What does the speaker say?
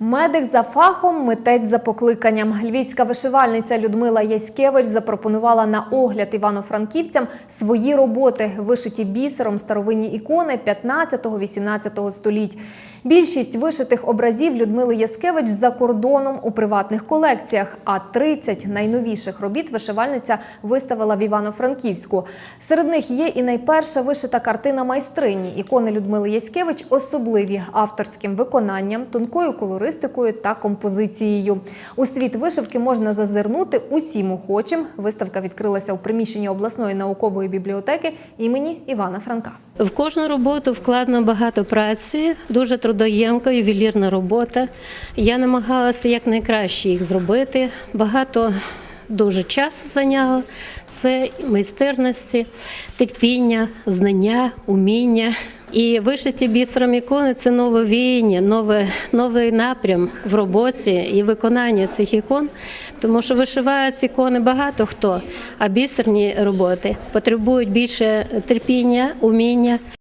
Медик за фахом, митець за покликанням. Львівська вишивальниця Людмила Яськевич запропонувала на огляд івано-франківцям свої роботи, вишиті бісером старовинні ікони 15-18 століть. Більшість вишитих образів Людмили Яскевич за кордоном у приватних колекціях, а 30 найновіших робіт вишивальниця виставила в Івано-Франківську. Серед них є і найперша вишита картина майстрині. Ікони Людмили Яськевич особливі авторським виконанням, тонкою колористикою та композицією. У світ вишивки можна зазирнути усім охочим. Виставка відкрилася у приміщенні обласної наукової бібліотеки імені Івана Франка. В кожну роботу вкладено багато праці, дуже трудоємка, ювелірна робота. Я намагалася якнайкраще їх зробити. Багато дуже часу зайняло. Це майстерності, терпіння, знання, уміння. І вишиті бісером ікони це нове віяння, нове, новий напрям в роботі і виконанні цих ікон, тому що вишивають ікони багато хто, а бісерні роботи потребують більше терпіння, уміння.